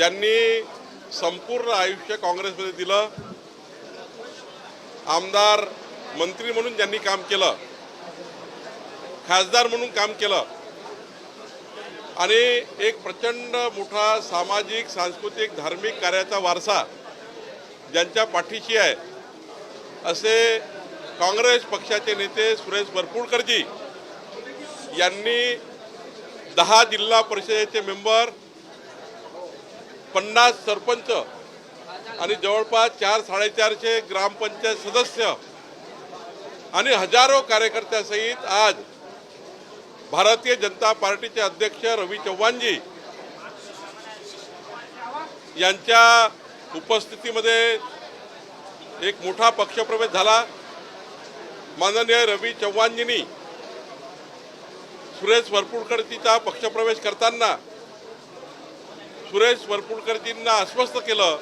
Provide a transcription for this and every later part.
ज्यांनी संपूर्ण आयुष्य काँग्रेसमध्ये दिलं आमदार मंत्री म्हणून ज्यांनी काम केलं खासदार म्हणून काम केलं आणि एक प्रचंड मोठा सामाजिक सांस्कृतिक धार्मिक कार्याचा वारसा ज्यांच्या पाठीशी आहे असे काँग्रेस पक्षाचे नेते सुरेश भरपूरकरजी यांनी दहा जिल्हा परिषदेचे मेंबर पन्नास सरपंच आणि जवळपास चार साडेचारशे ग्रामपंचायत सदस्य आणि हजारो कार्यकर्त्यासहित आज भारतीय जनता पार्टीचे अध्यक्ष रवी चव्हाणजी यांच्या उपस्थितीमध्ये एक मोठा पक्षप्रवेश झाला. माननीय रवी चव्हाणजींनी सुरेश वरपुडकरजीचा पक्षप्रवेश करताना सुरेश वरपुडकरजींना आश्वस्त केलं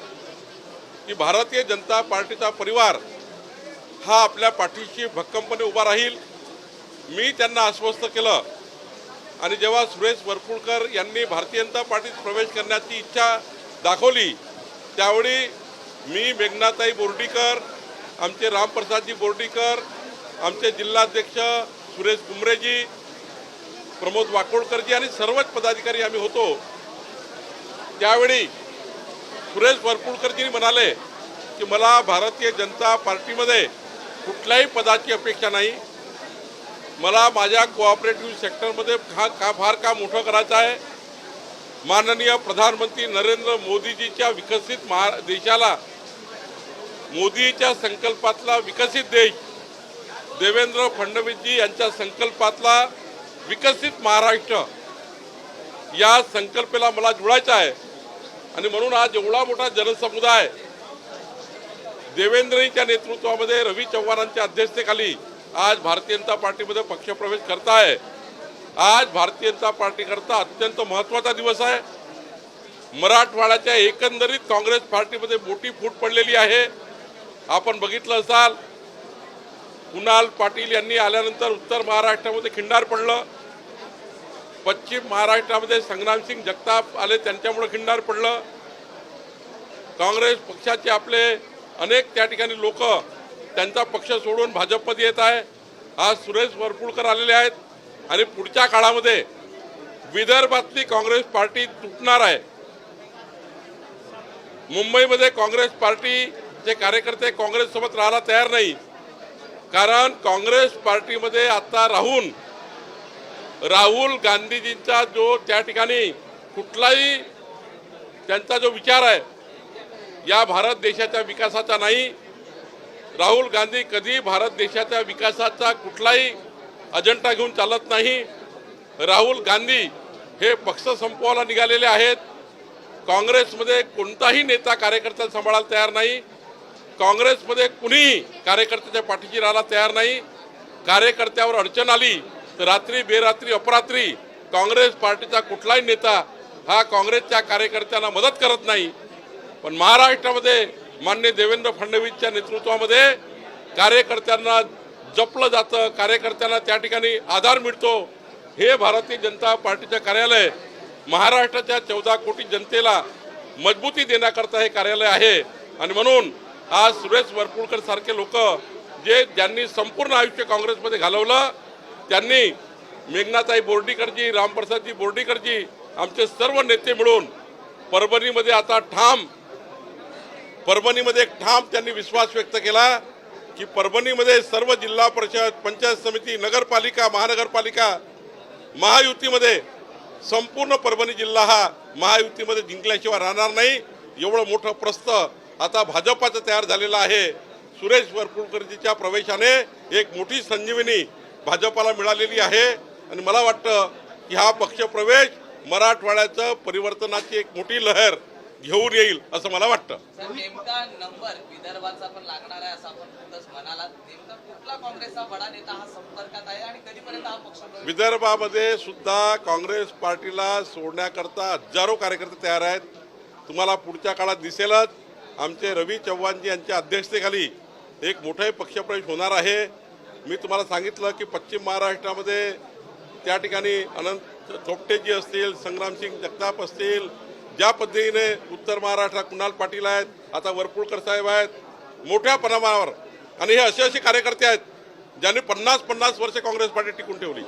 की भारतीय जनता पार्टीचा परिवार हा आपल्या पाठीशी भक्कमपणे उभा राहील. मी त्यांना आश्वस्त केलं. आणि जेव्हा सुरेश वरपुडकर यांनी भारतीय जनता पार्टीत प्रवेश करण्याची इच्छा दाखवली त्यावेळी मी मेघनाताई बोर्डीकर आमचे रामप्रसादजी बोर्डीकर आमचे जिल्हाध्यक्ष सुरेश कुमरेजी प्रमोद वाकोडकरजी आणि सर्वच पदाधिकारी आम्ही होतो. त्यावेळी सुरेश वरपुडकरजी म्हणाले की मला भारतीय जनता पार्टीमध्ये कुठल्याही पदाची अपेक्षा नाही. मला माझ्या कोऑपरेटिव्ह सेक्टरमध्ये हा का फार काम मोठं करायचं आहे? माननीय प्रधानमंत्री नरेंद्र मोदीजीच्या विकसित महा देशाला मोदीच्या संकल्पातला विकसित देश देवेंद्र फडणवीसजी यांच्या संकल्पातला विकसित महाराष्ट्र या संकल्पेला मला जुळायचं आहे. आणि म्हणून आज एवढा मोठा जनसमुदाय देवेंद्रजीच्या नेतृत्वामध्ये रवी चव्हाणांच्या अध्यक्षतेखाली आज भारतीय जनता पार्टीमध्ये पक्षप्रवेश करताय. आज भारतीय जनता पार्टीकरता अत्यंत महत्त्वाचा दिवस आहे. मराठवाड्याच्या एकंदरीत काँग्रेस पार्टीमध्ये मोठी फूट पडलेली आहे. आपण बघितलं असाल कुणाल पाटील यांनी आल्यानंतर उत्तर महाराष्ट्रामध्ये खिंडार पडलं. पश्चिम महाराष्ट्रामध्ये संग्रामसिंग जगताप आले त्यांच्यामुळे खिंडार पडलं. काँग्रेस पक्षाचे आपले अनेक त्या ठिकाणी लोक त्यांचा पक्ष सोडून भाजपमध्ये येत आहे. आज सुरेश वरपुडकर आलेले आहेत आणि पुढच्या काळामध्ये विदर्भातली काँग्रेस पार्टी तुटणार आहे. मुंबईमध्ये काँग्रेस पार्टीचे कार्यकर्ते काँग्रेससोबत राहायला तयार नाही. कारण काँग्रेस पार्टीमध्ये आता राहून राहुल गांधीजींचा जो त्या ठिकाणी कुठलाही त्यांचा जो विचार आहे या भारत देशाच्या विकासाचा नाही. राहुल गांधी कधी भारत देशाच्या विकासाचा कुठलाही अजेंडा घेऊन चालत नाही. राहुल गांधी हे पक्ष संपवायला निघालेले आहेत. काँग्रेसमध्ये कोणताही नेता कार्यकर्ता सांभाळायला तयार नाही. काँग्रेसमध्ये कुणीही कार्यकर्त्याच्या पाठीशी राहायला तयार नाही. कार्यकर्त्यावर अडचण आली तर रात्री बेरात्री अपरात्री काँग्रेस पार्टीचा कुठलाही नेता हा काँग्रेसच्या कार्यकर्त्यांना मदत करत नाही. पण महाराष्ट्रामध्ये मान्य देवेंद्र फडणवीसच्या नेतृत्वामध्ये कार्यकर्त्यांना जपलं जातं कार्यकर्त्यांना त्या ठिकाणी आधार मिळतो. हे भारतीय जनता पार्टीचं कार्यालय महाराष्ट्राच्या चौदा कोटी जनतेला मजबूती देण्याकरता हे कार्यालय आहे. आणि म्हणून आज सुरेश वरपुडकर सारखे लोक जे ज्यांनी संपूर्ण आयुष्य काँग्रेसमध्ये घालवलं त्यांनी मेघनाताई बोर्डीकरजी रामप्रसादजी बोर्डीकरजी आमचे सर्व नेते मिळून परभणीमध्ये आता ठाम परभणीमध्ये एक ठाम त्यांनी विश्वास व्यक्त केला की परभणीमध्ये सर्व जिल्हा परिषद पंचायत समिती नगरपालिका महानगरपालिका महायुतीमध्ये संपूर्ण परभणी जिल्हा हा महायुतीमध्ये जिंकल्याशिवाय राहणार नाही. एवढं मोठं प्रस्त आता भाजपाचं तयार झालेलं आहे. सुरेश वरपुडकरजीच्या प्रवेशाने एक मोठी संजीवनी भाजपाला मिळालेली आहे. आणि मला वाटतं की हा पक्षप्रवेश मराठवाड्याचं परिवर्तनाची एक मोठी लहर घेऊन येईल असं मला वाटतं. नेमका नंबर विदर्भाचा पण लागणार आहे असं आपण नुकतंच म्हणालात. नेमका कुठला काँग्रेसचा बडा नेता हा संपर्कात आहे आणि कधीपर्यंत हा पक्ष प्रवेश विदर्भामध्ये सुद्धा काँग्रेस पार्टीला सोडण्याकरता हजारो कार्यकर्ते तयार आहेत. तुम्हाला पुढच्या काळात दिसेलच आमचे रवी चव्हाणजी यांच्या अध्यक्षतेखाली एक मोठाही पक्षप्रवेश होणार आहे. मी तुम्हाला सांगितलं की पश्चिम महाराष्ट्रामध्ये त्या ठिकाणी अनंत थोपटेजी असतील संग्रामसिंग जगताप असतील ज्या पद्धतीने उत्तर महाराष्ट्रात कुणाल पाटील आहेत आता वरपुळकर साहेब आहेत मोठ्या प्रमाणावर आणि हे असे असे कार्यकर्ते आहेत ज्यांनी पन्नास पन्नास वर्ष काँग्रेस पार्टी टिकून ठेवली.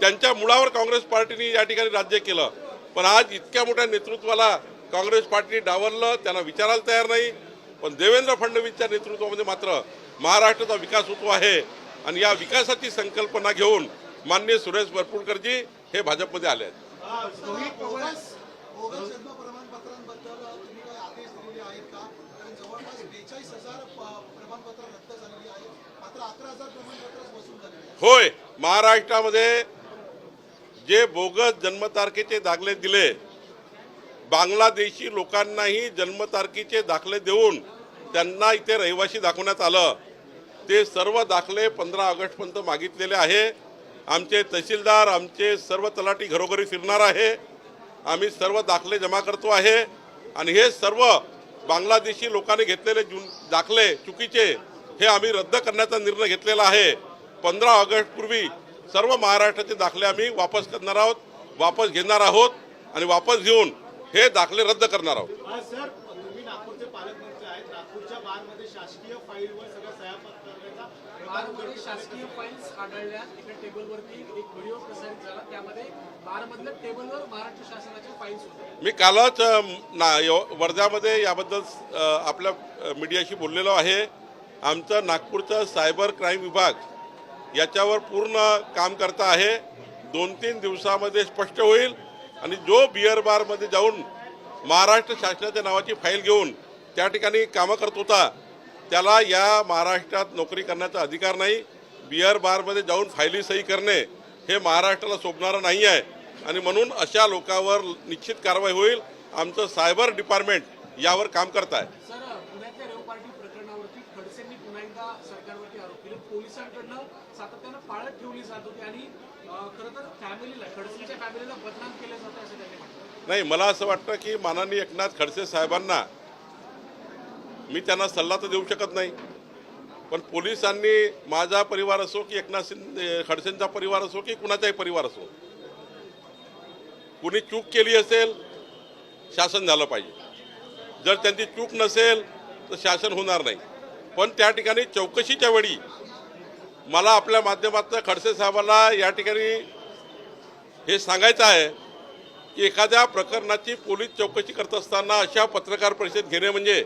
त्यांच्या मुळावर काँग्रेस पार्टीने या ठिकाणी राज्य केलं पण आज इतक्या मोठ्या नेतृत्वाला काँग्रेस पार्टीने डावरलं त्यांना विचारायला तयार नाही. पण देवेंद्र फडणवीसच्या नेतृत्वामध्ये मात्र महाराष्ट्राचा विकास होतो आहे. आणि या विकासाची संकल्पना घेऊन माननीय सुरेश वरपुडकरजी हे भाजपमध्ये आले आहेत. होय महाराष्ट्रामध्ये जे बोगस जन्मतारखेचे दाखले दिले बांगलादेशी लोकांनाही जन्मतारखेचे दाखले देऊन त्यांना इथे रहिवासी दाखवण्यात आलं. ते सर्व दाखले पंधरा ऑगस्टपर्यंत मागितलेले आहे. आमचे तहसीलदार आमचे सर्व तलाठी घरोघरी फिरणार आहे. आम्ही सर्व दाखले जमा करतो आहे. आणि हे सर्व बांगलादेशी लोकांनी घेतलेले जुन दाखले चुकीचे हे आम्ही रद्द करण्याचा निर्णय घेतलेला आहे. पंधरा ऑगस्टपूर्वी सर्व महाराष्ट्राचे दाखले आम्ही वापस करणार आहोत वापस घेणार आहोत आणि वापस घेऊन हे दाखले रद्द करणार आहोत. आज सर शासकीय फाईल्स आढळल्या. एका टेबलवरती एक व्हिडिओ प्रसारित झाला. त्यामध्ये बारमधल्या टेबलवर महाराष्ट्र शासनाच्या फाईल्स होत्या मी कालच ना वर्ध्यामध्ये याबद्दल आपल्या मीडियाशी बोललेलो आहे. आमचं नागपूरचं सायबर क्राईम विभाग याच्यावर पूर्ण काम करता आहे. दोन तीन दिवसामध्ये स्पष्ट होईल. आणि जो बिअर बारमध्ये जाऊन महाराष्ट्र शासनाच्या नावाची फाईल घेऊन त्या ठिकाणी कामं करत होता त्याला या महाराष्ट्रात नोकरी करण्याचा अधिकार नाही. बिअर बारमध्ये जाऊन फायली सही करणे हे महाराष्ट्राला शोभणारं नाही आहे. आणि म्हणून अशा लोकांवर निश्चित कारवाई होईल. आमचं सायबर डिपार्टमेंट यावर काम करत आहे नाही मला असं वाटतं की माननीय एकनाथ खडसे साहेबांना मी त्यांना सल्ला तर देऊ शकत नाही. पण पोलिसांनी माझा परिवार असो की एकनाथ शिंदे खडसेंचा परिवार असो की कुणाचाही परिवार असो कुणी चूक केली असेल शासन झालं पाहिजे. जर त्यांची चूक नसेल तर शासन होणार नाही. पण त्या ठिकाणी चौकशीच्या वेळी मला आपल्या माध्यमातून खडसे साहेबांना या ठिकाणी हे सांगायचं आहे की एखाद्या प्रकरणाची पोलीस चौकशी करत असताना अशा पत्रकार परिषद घेणे म्हणजे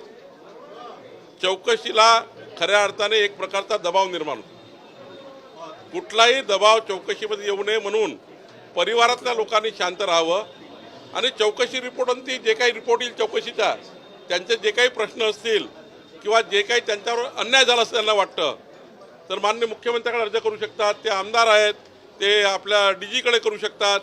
चौकशीला खऱ्या अर्थाने एक प्रकारचा दबाव निर्माण होतो. कुठलाही दबाव चौकशीमध्ये येऊ नये म्हणून परिवारातल्या लोकांनी शांत राहावं आणि चौकशी रिपोर्टांती जे काही रिपोर्ट येईल चौकशीचा त्यांचे जे काही प्रश्न असतील किंवा जे काही त्यांच्यावर अन्याय झाला असं त्यांना वाटतं तर मान्य मुख्यमंत्र्याकडे अर्ज करू शकतात ते आमदार आहेत ते आपल्या डीजीकडे करू शकतात.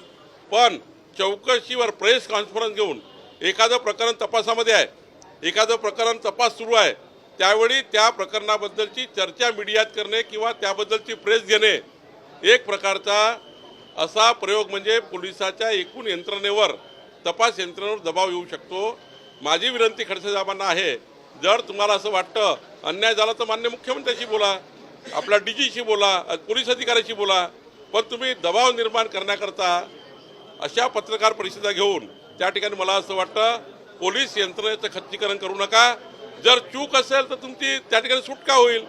पण चौकशीवर प्रेस कॉन्फरन्स घेऊन एखादं प्रकरण तपासामध्ये आहे एखादं प्रकरण तपास सुरू आहे त्यावेळी त्या प्रकरणाबद्दलची चर्चा मीडियात करणे किंवा त्याबद्दलची प्रेस घेणे एक प्रकारचा असा प्रयोग म्हणजे पोलिसाच्या एकूण यंत्रणेवर तपास यंत्रणेवर दबाव येऊ शकतो. माझी विनंती खडसेसाहेबांना आहे जर तुम्हाला असं वाटतं अन्याय झाला तर मान्य मुख्यमंत्र्याशी बोला आपल्या डी जीशी बोला पोलीस अधिकाऱ्याशी बोला पण तुम्ही दबाव निर्माण करण्याकरता अशा पत्रकार परिषदा घेऊन त्या ठिकाणी मला असं वाटतं पोलीस यंत्रणेचं खच्चीकरण करू नका. जर चूक असेल तर तुमची त्या ठिकाणी सुटका होईल.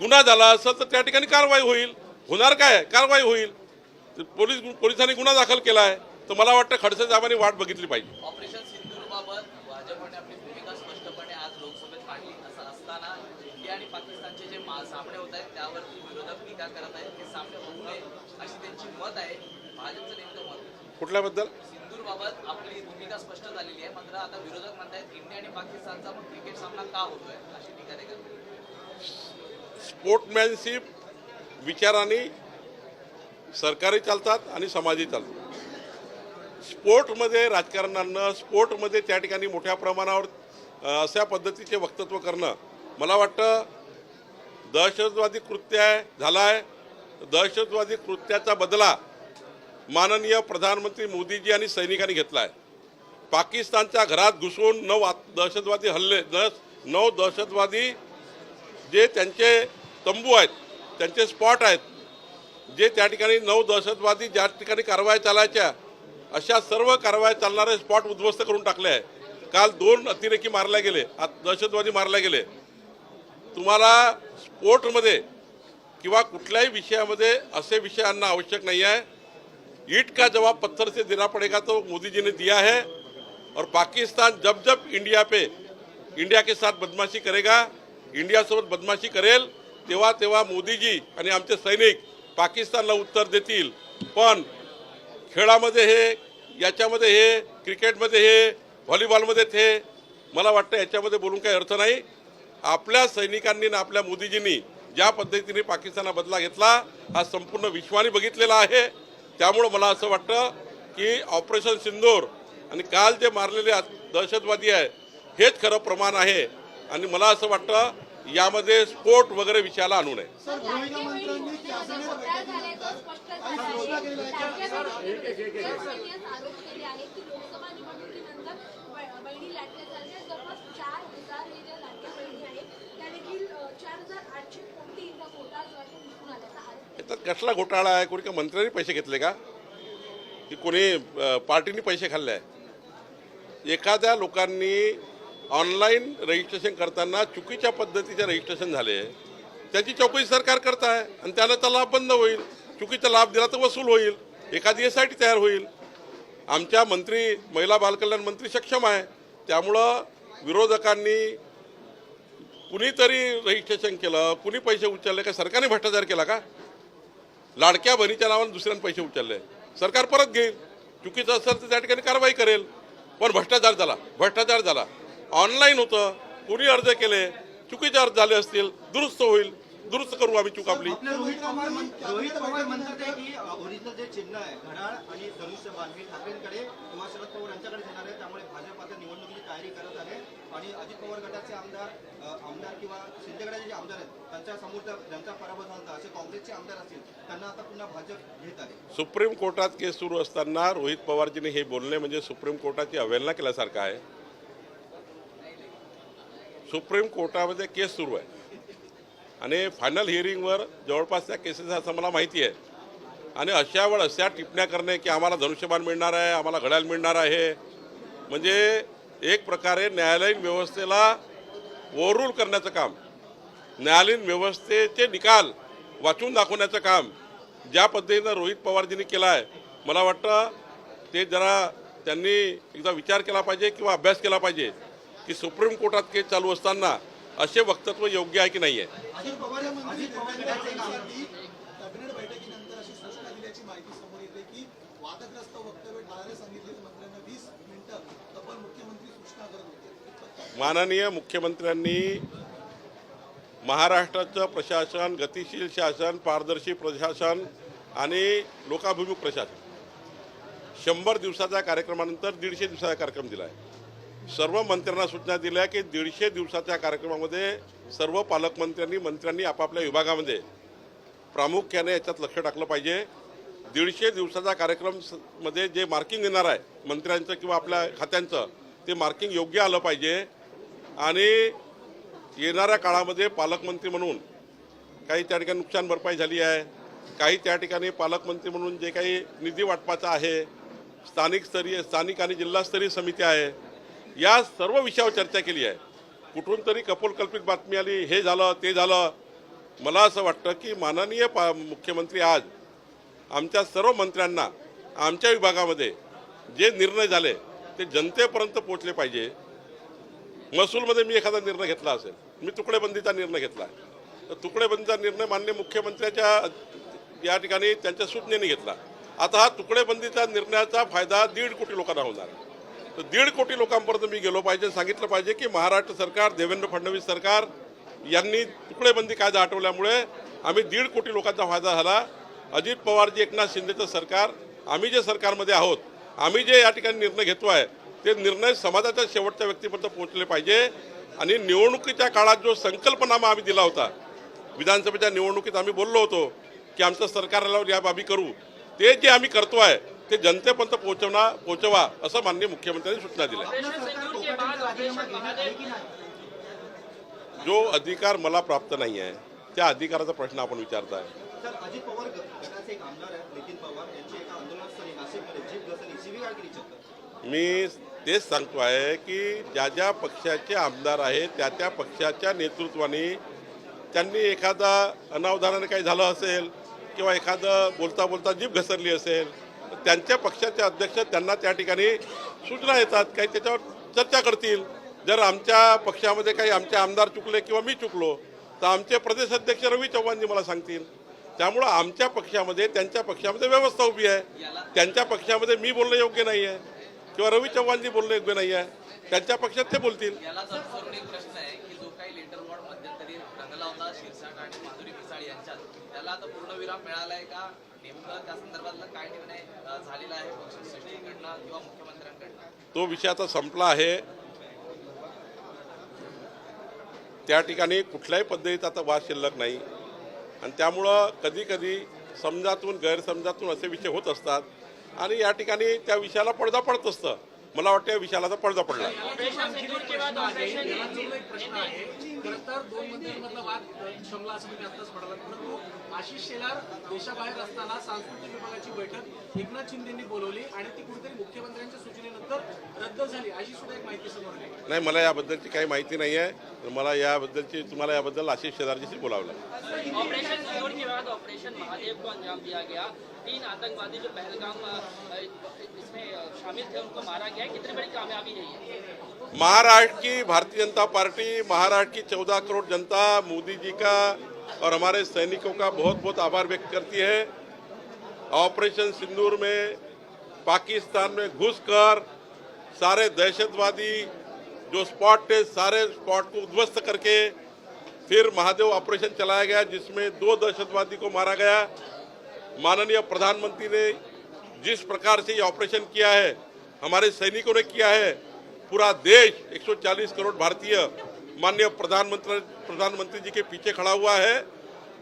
गुन्हा झाला असेल तर त्या ठिकाणी कारवाई होईल. होणार काय? कारवाई होईल. पोलीस पोलिसांनी गुन्हा दाखल केला आहे. तर मला वाटतं खडसे साहेबांनी वाट बघितली पाहिजे. हे कुठल्याबद्दल? बाबत आपली भूमिका स्पष्ट झालेली आहे. मात्र आता विरोधक म्हणतायत इंडिया आणि पाकिस्तानचा मग क्रिकेट सामना का होतोय? अशी टीका ते करतात स्पोर्टमॅनशिप विचाराने सरकारी चालतात आणि समाजी चालतात. स्पोर्टमध्ये राजकारणानं स्पोर्टमध्ये त्या ठिकाणी मोठ्या प्रमाणावर अशा पद्धतीचे वक्तत्व करणं मला वाटतं दहशतवादी कृत्य झाला आहे दहशतवादी कृत्याचा बदला माननीय प्रधानमंत्री मोदीजी आणि सैनिकांनी घेतला आहे पाकिस्तानच्या घरात घुसून नऊ आत- दहशतवादी हल्ले दस नऊ दहशतवादी जे त्यांचे तंबू आहेत त्यांचे स्पॉट आहेत जे त्या ठिकाणी नऊ दहशतवादी ज्या ठिकाणी कारवाया चालायच्या अशा सर्व कारवाया चालणारे स्पॉट उद्ध्वस्त करून टाकले आहे. काल दोन अतिरेकी मारले गेले आत- दहशतवादी मारले गेले. तुम्हाला स्पोर्टमध्ये किंवा कुठल्याही विषयामध्ये असे विषय आणणं आवश्यक नाही आहे ईट का जवाब पत्थर से देना पड़ेगा तो मोदी जी ने दिया है। और पाकिस्तान जब जब इंडिया पे इंडिया के साथ बदमाशी करेगा इंडिया सोबत बदमाशी करेल तेव्हा तेव्हा मोदीजी आणि आमचे सैनिक पाकिस्तानला उत्तर देतील. पण खेळामध्ये हे याच्यामध्ये हे क्रिकेटमध्ये हे व्हॉलीबॉलमध्ये ते मला वाटतं याच्यामध्ये बोलून काही अर्थ नाही. आपल्या सैनिकांनी ना आपल्या मोदीजींनी ज्या पद्धतीने पाकिस्तानला बदला घेतला हा संपूर्ण विश्वाने बघितलेला आहे. त्यामुळं मला असं वाटतं की ऑपरेशन सिंदूर आणि काल जे मारलेले दहशतवादी आहे हेच खरं प्रमाण आहे. आणि मला असं वाटतं यामध्ये स्पोर्ट वगैरे विषयाला आणू नये. तर कसला घोटाळा आहे? कोणी का मंत्र्यांनी पैसे घेतले का? की कोणी पार्टीने पैसे खाल्ले आहे? एखाद्या लोकांनी ऑनलाईन रजिस्ट्रेशन करताना चुकीच्या पद्धतीचे रजिस्ट्रेशन झाले त्याची चौकशी सरकार करत आहे आणि त्याला तर लाभ बंद होईल. चुकीचा लाभ दिला तर वसूल होईल. एखादी एस आय टी तयार होईल. आमच्या मंत्री महिला बालकल्याण मंत्री सक्षम आहे. त्यामुळं विरोधकांनी कुणीतरी रजिस्ट्रेशन केलं कुणी पैसे उचलले का? सरकारने भ्रष्टाचार केला का? लाडक्या बहिणीच्या नावाने दुसऱ्यानं पैसे उचलले. सरकार परत घेईल. चुकीचं असेल तर त्या ठिकाणी कारवाई करेल. पण भ्रष्टाचार झाला. भ्रष्टाचार झाला. ऑनलाईन होतं. कुणी अर्ज केले चुकीचे अर्ज झाले असतील दुरुस्त होईल. दुरुस्त करू आम्ही चूक आपली. रोहित पवार रोहित पवार म्हणतात की ओरिजिनल जे चिन्ह आहे घड्याळ आणि धनुष्यबाण हे ठाकरेंकडे किंवा शरद पवार यांच्याकडे जाणार आहे. त्यामुळे भाजप आता निवडणुकीची तयारी करत आहे. आणि अजित पवार गटाचे आमदार आमदार किंवा शिंदे गटाचे जे आमदार आहेत त्यांच्यासमोर पराभव झाला होता, असे काँग्रेसचे आमदार असतील त्यांना आता पुन्हा भाजप घेत आहे. सुप्रीम कोर्टात केस सुरू असताना रोहित पवारजीने हे बोलणे म्हणजे सुप्रीम कोर्टाची अवहेलना केल्यासारखं आहे. सुप्रीम कोर्टामध्ये केस सुरू आहे. आणि फायनल हिअरिंगवर जवळपास त्या केसेस असं मला माहिती आहे. आणि अशा वेळ अशा टिप्पण्या करणे की आम्हाला धनुष्यबाण मिळणार आहे आम्हाला घड्याळ मिळणार आहे. म्हणजे एक प्रकारे न्यायालयीन व्यवस्थेला ओव्हररूल करण्याचं काम न्यायालयीन व्यवस्थेचे निकाल वाचून दाखवण्याचं काम ज्या पद्धतीनं रोहित पवारजींनी केलं आहे मला वाटतं ते जरा त्यांनी एकदा विचार केला पाहिजे किंवा अभ्यास केला पाहिजे की सुप्रीम कोर्टात केस चालू असताना असे वक्तव्य योग्य आहे की नाही आहे माननीय मुख्यमंत्र्यांनी महाराष्ट्राचं प्रशासन गतिशील शासन पारदर्शी प्रशासन आणि लोकाभिमुख प्रशासन शंभर दिवसाच्या कार्यक्रमानंतर दीडशे दिवसाचा कार्यक्रम दिला आहे सर्व मंत्र्यांना सूचना दिल्या की दीडशे दिवसाच्या कार्यक्रमामध्ये सर्व पालकमंत्र्यांनी मंत्र्यांनी आपापल्या विभागामध्ये प्रामुख्याने याच्यात लक्ष टाकलं पाहिजे. दीडशे दिवसाचा कार्यक्रम स- मध्ये जे मार्किंग येणार आहे मंत्र्यांचं किंवा आपल्या खात्यांचं ते मार्किंग योग्य आलं पाहिजे. आणि येणाऱ्या काळामध्ये पालकमंत्री म्हणून काही त्या ठिकाणी नुकसान भरपाई झाली आहे. काही त्या ठिकाणी पालकमंत्री म्हणून जे काही निधी वाटपाचं आहे स्थानिक स्तरीय स्थानिक आणि जिल्हास्तरीय समिती आहे या सर्व विषयावर चर्चा केली आहे. कुठून तरी कपोलकल्पित बातमी आली हे झालं ते झालं. मला असं वाटतं की माननीय पा मुख्यमंत्री आज आमच्या सर्व मंत्र्यांना आमच्या विभागामध्ये जे निर्णय झाले ते जनतेपर्यंत पोहोचले पाहिजे. महसूलमध्ये मी एखादा निर्णय घेतला असेल मी तुकडेबंदीचा निर्णय घेतला आहे. तर तुकडेबंदीचा निर्णय मान्य मुख्यमंत्र्याच्या या ठिकाणी त्यांच्या सूचनेने घेतला. आता हा तुकडेबंदीचा निर्णयाचा फायदा दीड कोटी लोकांना होणार आहे. तर दीड कोटी लोकांपर्यंत मी गेलो पाहिजे सांगितलं पाहिजे की महाराष्ट्र सरकार देवेंद्र फडणवीस सरकार यांनी तुकडेबंदी कायदा आठवल्यामुळे आम्ही दीड कोटी लोकांचा फायदा झाला. अजित पवारजी एकनाथ शिंदेचं सरकार आम्ही जे सरकारमध्ये आहोत आम्ही जे या ठिकाणी निर्णय घेतो आहे ते निर्णय समाजाच्या शेवटच्या व्यक्तीपर्यंत पोहोचले पाहिजे. आणि निवडणुकीच्या काळात जो संकल्पनामा आम्ही दिला होता विधानसभेच्या निवडणुकीत आम्ही बोललो होतो की आमचं सरकार या बाबी करू. ते जे आम्ही करतो आहे ते जनतेपर्यंत पोहोचवणार पोहोचवा असं माननीय मुख्यमंत्र्यांनी सूचना दिल्या. आहे जो अधिकार मला प्राप्त नाही आहे त्या अधिकाराचा प्रश्न आपण विचारताय. केली चक्क मी तेच सांगतो आहे की ज्या ज्या पक्षाचे आमदार आहेत त्या त्या पक्षाच्या नेतृत्वाने त्यांनी एखादा अनावधानाने काही झालं असेल किंवा एखादं बोलता बोलता जीभ घसरली असेल त्यांच्या पक्षाचे अध्यक्ष त्यांना त्या ठिकाणी सूचना येतात काही त्याच्यावर चर्चा करतील. जर आमच्या पक्षामध्ये काही आमचे आमदार चुकले किंवा मी चुकलो तर आमचे प्रदेश अध्यक्ष रवी चव्हाणजी मला सांगतील. त्यामुळं आमच्या पक्षामध्ये त्यांच्या पक्षामध्ये व्यवस्था उभी आहे. त्यांच्या पक्षामध्ये मी बोलणं योग्य नाही आहे किंवा रवी चव्हाणजी बोलणं योग्य नाही आहे त्यांच्या पक्षात ते बोलतील. त्याला आता पूर्णविराम मिळालाय का? तो विषय आता संपला आहे. त्या ठिकाणी कुठल्याही पद्धतीत आता वाद शिल्लक नाही. आणि त्यामुळं कधी कधी समजातून गैरसमजातून असे विषय होत असतात. आणि या ठिकाणी त्या विषयाला पडदा पडत असतं. मला वाटतं या विषयाला आता पडदा पडला. खरं तर दोन मंत्र्यांमधला वाद शमला असं म्हणालात परंतु आशिष शेलार देशाबाहेर असताना सांस्कृतिक विभागाची बैठक एकनाथ शिंदेंनी बोलवली आणि ती कुठेतरी मुख्यमंत्र्यांच्या सूचनेनंतर रद्द झाली अशी सुद्धा एक माहिती समोर आली. नाही मला याबद्दलची काही माहिती नाही आहे. मला याबद्दलची तुम्हाला याबद्दल आशिष शेजारजीशी बोलावं लागेल ऑपरेशन सिंदूर के बाद ऑपरेशन महादेव को अंजाम दिया गया. तीन आतंकवादी जो पहलगाम इसमें शामिल थे उनको मारा गया कितनी बड़ी कामयाबी रही है? महाराष्ट्र की भारतीय जनता पार्टी महाराष्ट्र की चौदह करोड़ जनता मोदी जी का और हमारे सैनिकों का बहुत बहुत आभार व्यक्त करती है। ऑपरेशन सिंदूर में, पाकिस्तान में घुसकर सारे दहशतवादी जो स्पॉट थे, सारे स्पॉट को उद्ध्वस्त करके फिर महादेव ऑपरेशन चलाया गया, जिसमें दो दहशतवादी को मारा गया। माननीय प्रधानमंत्री ने जिस प्रकार से ये ऑपरेशन किया है, हमारे सैनिकों ने किया है, पूरा देश 140 करोड़ भारतीय माननीय प्रधानमंत्री प्रधानमंत्री जी के पीछे खड़ा हुआ है।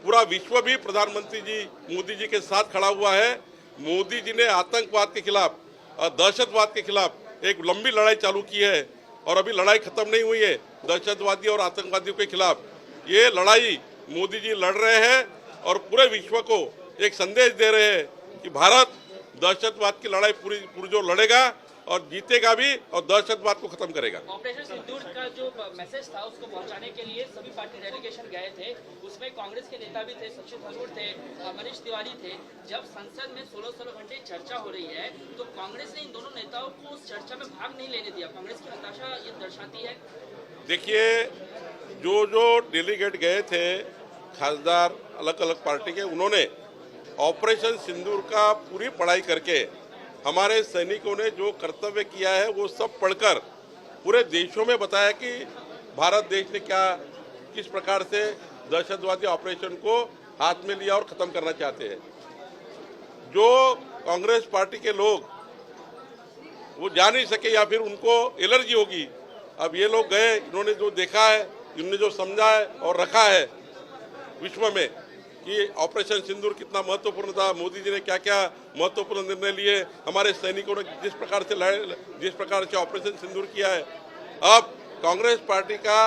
पूरा विश्व भी प्रधानमंत्री जी, मोदी जी के साथ खड़ा हुआ है। मोदी जी ने आतंकवाद के खिलाफ, दहशतवाद के खिलाफ एक लंबी लड़ाई चालू की है और अभी लड़ाई खत्म नहीं हुई है दहशतवादी और आतंकवादियों के खिलाफ। ये लड़ाई मोदी जी लड़ रहे हैं और पूरे विश्व को एक संदेश दे रहे हैं कि भारत दहशतवाद की लड़ाई पूरी पूरी जो लड़ेगा। और जीतेगा भी और दहशतवाद को खत्म करेगा। ऑपरेशन सिंदूर का जो मैसेज था उसको पहुँचाने के लिए सभी पार्टी डेलीगेशन गए थे। उसमें कांग्रेस के नेता भी थे शशि थरूर थे मनीष तिवारी थे। जब संसद में 16-16 घंटे चर्चा हो रही है तो कांग्रेस ने इन दोनों नेताओं को उस चर्चा में भाग नहीं लेने दिया। कांग्रेस की हताशा ये दर्शाती है। देखिए जो जो डेलीगेट गए थे खासदार अलग अलग पार्टी के उन्होंने ऑपरेशन सिंदूर का पूरी पढ़ाई करके हमारे सैनिकों ने जो कर्तव्य किया है, वो सब पढ़कर पूरे देशों में बताया कि भारत देश ने क्या, किस प्रकार से दहशतवादी ऑपरेशन को हाथ में लिया और ख़त्म करना चाहते हैं। जो कांग्रेस पार्टी के लोग, वो जा नहीं सके या फिर उनको एलर्जी होगी। अब ये लोग गए, इन्होंने जो देखा है, इन्होंने जो समझा है और रखा है विश्व में कि ऑपरेशन सिंदूर कितना महत्वपूर्ण था, मोदी जी ने क्या क्या महत्वपूर्ण निर्णय लिए, हमारे सैनिकों ने जिस प्रकार से लड़े जिस प्रकार से ऑपरेशन सिंदूर किया है। अब कांग्रेस पार्टी का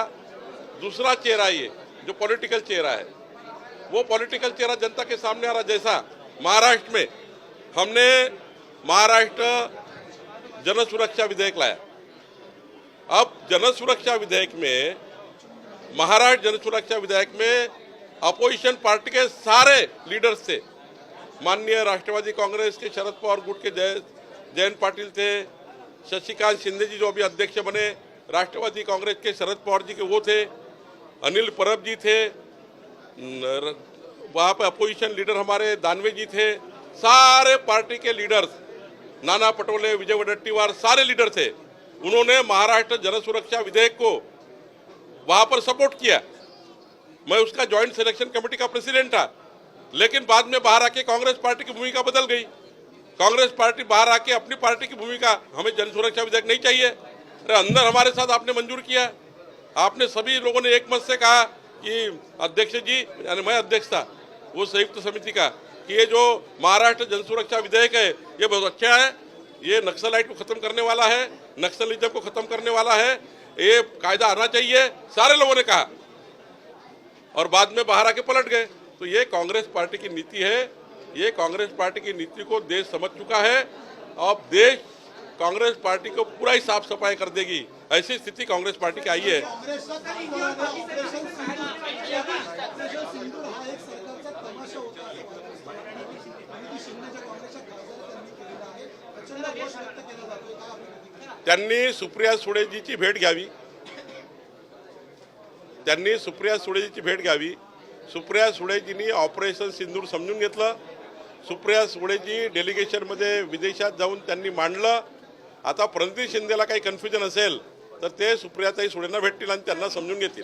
दूसरा चेहरा ये, जो पॉलिटिकल चेहरा है, वो पॉलिटिकल चेहरा जनता के सामने आ रहा जैसा महाराष्ट्र में हमने महाराष्ट्र जन सुरक्षा विधेयक लाया। अब जन सुरक्षा विधेयक में, महाराष्ट्र जन सुरक्षा विधेयक में अपोजिशन पार्टी के सारे लीडर्स थे। माननीय राष्ट्रवादी कांग्रेस के शरद पवार गुट के जय जयंत पाटिल थे शशिकांत शिंदे जी जो अभी अध्यक्ष बने राष्ट्रवादी कांग्रेस के शरद पवार जी के वो थे अनिल परब जी थे वहाँ पे अपोजिशन लीडर हमारे दानवे जी थे सारे पार्टी के लीडर्स नाना पटोले विजय वडट्टीवार सारे लीडर थे। उन्होंने महाराष्ट्र जन सुरक्षा विधेयक को वहाँ पर सपोर्ट किया। मैं उसका ज्वाइंट सिलेक्शन कमेटी का प्रेसिडेंट था। लेकिन बाद में बाहर आके कांग्रेस पार्टी की भूमिका बदल गई। कांग्रेस पार्टी बाहर आके अपनी पार्टी की भूमिका, हमें जन सुरक्षा विधेयक नहीं चाहिए। अरे अंदर हमारे साथ आपने मंजूर किया। आपने सभी लोगों ने एक मत से कहा कि अध्यक्ष जी, यानी मैं अध्यक्ष था, वो संयुक्त समिति का, कि ये जो महाराष्ट्र जन सुरक्षा विधेयक है, ये बहुत अच्छा है। ये नक्सलाइट को खत्म करने वाला है, नक्सलिज्म को खत्म करने वाला है। ये कायदा आना चाहिए। सारे लोगों ने कहा। और बाद में बाहर आके पलट गए तो ये कांग्रेस पार्टी की नीति है ये कांग्रेस पार्टी की नीति को देश समझ चुका है अब देश कांग्रेस पार्टी को पूरा ही साफ सफाई कर देगी ऐसी स्थिति कांग्रेस पार्टी की आई है काँग्रेसचा तत्पर आहे. ऑपरेशन सिंधूर ऑपरेशन सिंधूर हा एक सरकारचा तमाशा होता असं काँग्रेस म्हणते. आणि ती शिंदेच्या काँग्रेसच्या खासदार त्यांनी केलेला आहे प्रचंड रोष व्यक्त केला जातोय काय आपली प्रतिक्रिया? त्यांनी सुप्रिया सुळेजीची भेट घ्यावी त्यांनी सुप्रिया सुळेजीची भेट घ्यावी. सुप्रिया सुळेजींनी ऑपरेशन सिंदूर समजून घेतलं. सुप्रिया सुळेजी डेलिगेशनमध्ये विदेशात जाऊन त्यांनी मांडलं. आता प्रणिती शिंदेला काही कन्फ्युजन असेल तर ते सुप्रियाताई सुळेंना भेटतील आणि त्यांना समजून घेतील.